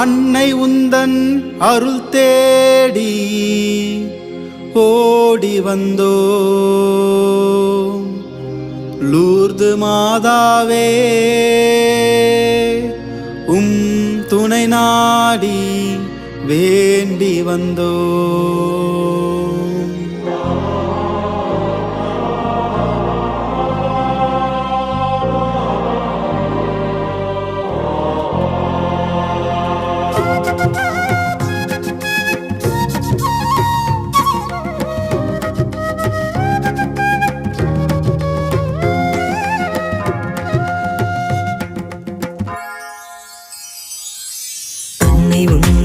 அன்னை உந்தன் அருள் தேடி ஓடி வந்தோ. லூர்து மாதாவே உம் துணை நாடி வேண்டி வந்தோ.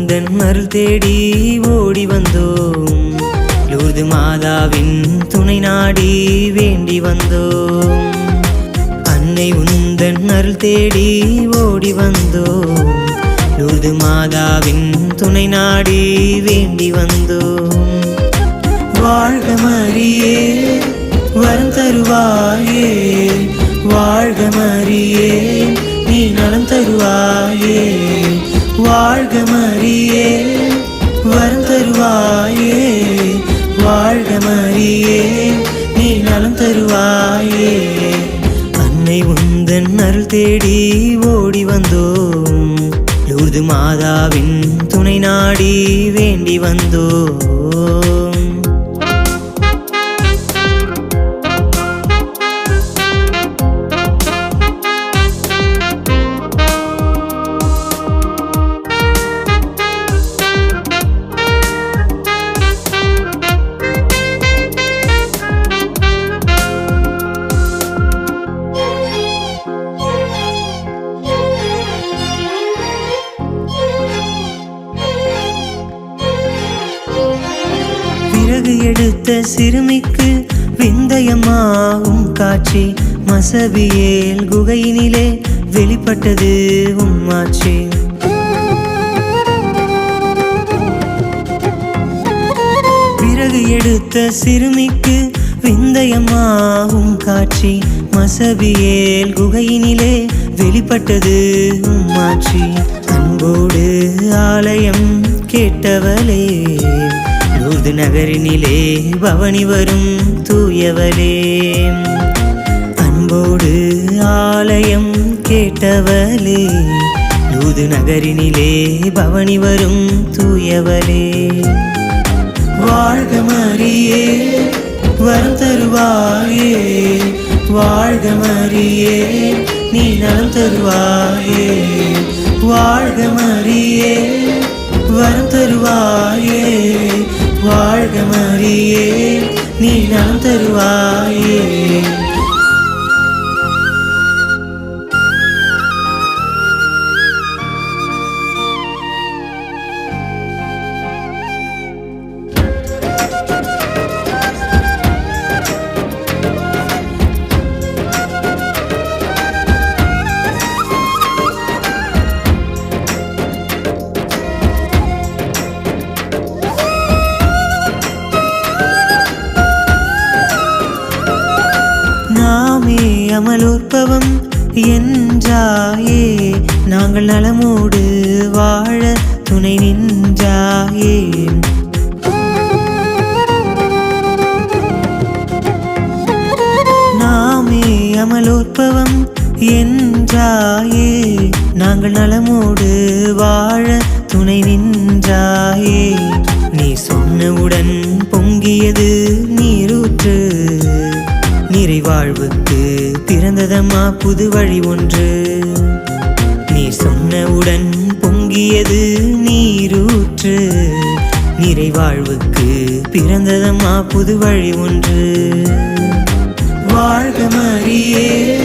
உந்தன் அருள் தேடி ஓடி வந்தோம். லூர்து மாதாவின் துணை நாடி வேண்டி வந்தோம். அன்னை உந்தன் அருள் தேடி ஓடி வந்தோம். லூர்து மாதாவின் துணை நாடி வேண்டி வந்தோம். வாழ்க மரியே வரம் தருவாயே. வாழ்க மரியே நீ நலம் தருவாயே. வாழ்க மரியே. தருவாயே வாழ்க மரியே நீ நலம் தருவாயே. அன்னை உந்தன் அருள் தேடி ஓடி வந்தோம். லூர்து மாதாவின் துணை நாடி வேண்டி வந்தோம். எடுத்த சிறுமிக்கு விந்தயமாகும் காட்சி. மசபியேல் குகையினிலே வெளிப்பட்டது உம்மாச்சி பிறகு எடுத்த சிறுமிக்கு விந்தயமாகும் காட்சி. மசபியேல் குகையினிலே வெளிப்பட்டது உம்மாட்சி. அன்போடு ஆலயம் கேட்டவளே. மது நகரினிலே பவனி வரும் தூயவளே. அன்போடு ஆலயம் கேட்டவளே தூது நகரினிலே பவனி வரும் தூயவளே. வாழ்க மரியே வரம் தருவாயே. வாழ்க மரியே நீ நலம் தருவாயே. வாழ்க மரியே வரம் தருவாயே. நீ நலம் தருவாயே. நாமே அமலோற்பவம் என்றாயே நாங்கள் நலமோடு வாழ துணை நின்றாயே. நாமே அமலோற்பவம் என்றாயே நாங்கள் நலமோடு வாழ துணை நின்றாயே. நீ சொன்னவுடன் பிறந்ததம்மா புது வழி ஒன்று. நீ சொன்னவுடன் பொங்கியது நீரூற்று. நிறைவாழ்வுக்கு பிறந்ததம்மா புது வழி ஒன்று. வாழ்க மாறியே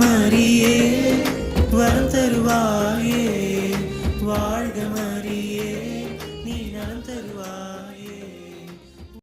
மரியே வரம் தருவாயே.